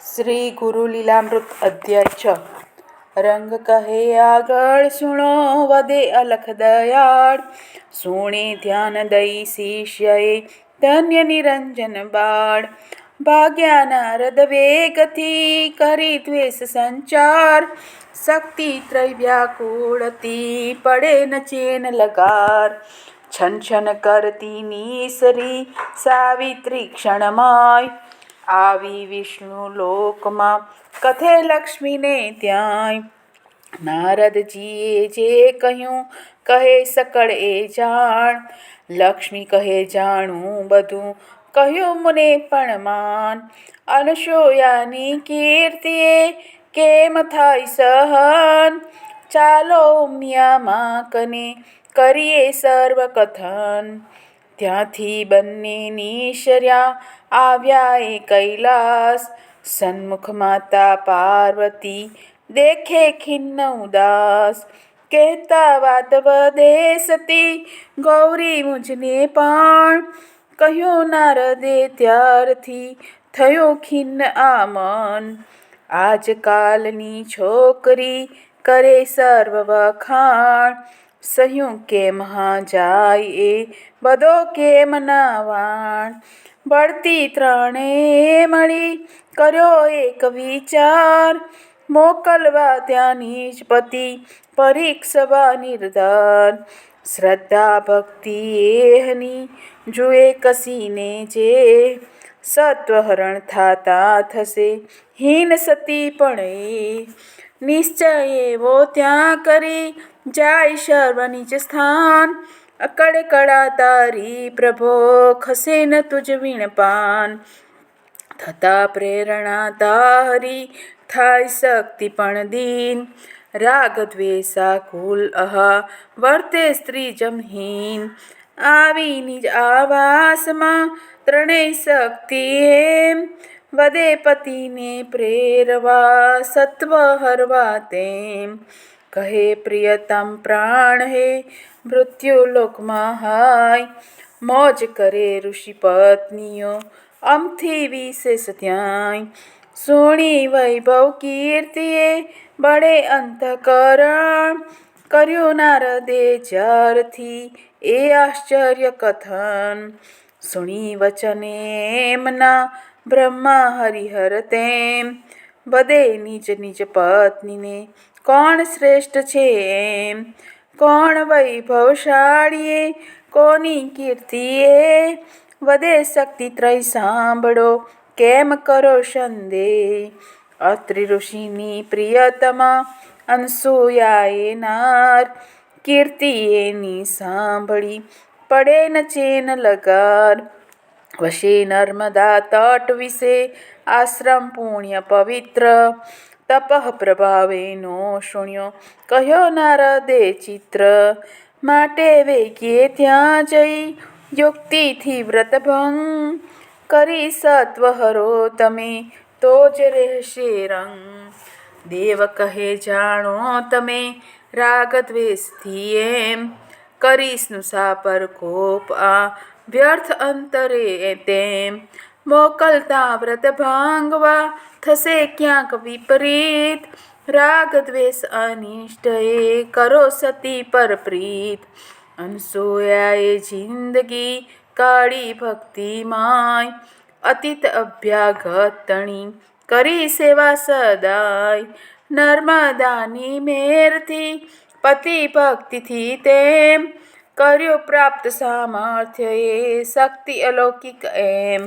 શ્રી ગુરુ લીલામૃત અધ્યાય છ. રંગ કહે આગળ, સુણો, વદે અલખ દયાળ. સુણે ધ્યાન દઈ શિષ્યએ ધન્ય નિરંજન બાળ. ભાગ્યા નારદ વેગથી કરી દ્વેષ સંચાર. શક્તિ ત્રય વ્યાકુળતી પડે ન ચેન લગાર. છન છન કરતી નીસરી સાવિત્રી ક્ષણમાય. આવી વિષ્ણુ લોકમાં. કથે લક્ષ્મીને ત્યાંય નારદજીએ જે કહ્યું, કહે સકળ એ જાણ. લક્ષ્મી કહે, જાણું બધું. કહ્યું મને પણ માન. અનશોયાની કીર્તિએ કેમ થાય સહન? ચાલો ઉમિયામાં કને કરીએ સર્વ કથન ત્યાંથી બંનેની નિશર્યા આવ્યા એ કૈલાસ. સન્મુખ માતા પાર્વતી દેખે ખિન્ન ઉદાસ. કહેતા વાત વધે સતી, ગૌરી મુજને પણ કહ્યું નારદે ત્યારથી થયો ખિન્ન આ મન આજકાલની છોકરી કરે સર્વ વખાણ. સહ્યું કેમ હા જાય એ બધો કેમ ના વાણ બળતી ત્રણે મળી કર્યો એક વિચાર. મોકલવા ત્યાંની જ પતિ, પરીક્ષવા નિર્ધાર શ્રદ્ધા ભક્તિ એહની જુએ કસીને જે. સત્વહરણ થાતા થશે, હીન સતી પણ. નિશ્ચય એવો ત્યાં કરી જાય સર્વનિજ સ્થાન અકડ કડા તારી પ્રભો ખસે ન તુજ વીણપાન થતા પ્રેરણા તારી થાય શક્તિ પણ દીન રાગ દ્વેષા કુલ અહા વર્તે સ્ત્રી જમહીન આવી નિજ આવાસમાં ત્રણેય શક્તિ એમ વદે પતિને પ્રેરવા, સત્વ હરવા તેમ. કહે પ્રિયતમ પ્રાણ હે, મૃત્યુ લોકમાં હાય. મોજ કરે ઋષિ પત્નીઓ, અમથી વિશેષ ત્યાંય સોણી વૈભવ કીર્તિએ બળે અંતકરણ કર્યું નારદે જ્યારથી એ આશ્ચર્ય કથન. સુણી વચને એમના બ્રહ્મા હરિહર તેમ. બધે નિજ નિજ પત્નીને કોણ શ્રેષ્ઠ છે એમ? કોણ વૈભવશાળીએ? કોની કીર્તિએ? વધે શક્તિ ત્રય સાંભળો, કેમ કરો સંદેહ? અત્રિ ઋષિની પ્રિયતમા અનસૂયાએ નાર. કીર્તિ એની સાંભળી પડે ન ચેન લગાર. વશે નર્મદા તટ વિશે આશ્રમ પુણ્ય પવિત્ર. તપઃ પ્રભાવેનો શુણ્યો, કહ્યો નારદે ચિત્ર. માટે વેગીએ ત્યાં જઈ યુક્તિથી વ્રતભંગ કરી સત્વહરો તમે તો જ રહેશે રંગ. દેવ કહે જાણો તમે રાગ દ્વેષથી એમ કરીશનું મુસાફર કોપ આ વ્યર્થ અંતરે તેમ. મોકલતા વ્રત ભાંગવા થશે ક્યાંક વિપરીત. રાગ, દ્વેષ, અનિષ્ટ એ કરો સતી પર પ્રીત. અનસૂયાએ જિંદગી કાળી ભક્તિ માય અતિત અભ્યાગતણી કરી સેવા સદાય. નર્મદાની મેરથી પતિ ભક્તિથી તેમ કર્યો પ્રાપ્ત સામર્થ્ય એ શક્તિ અલૌકિક એમ.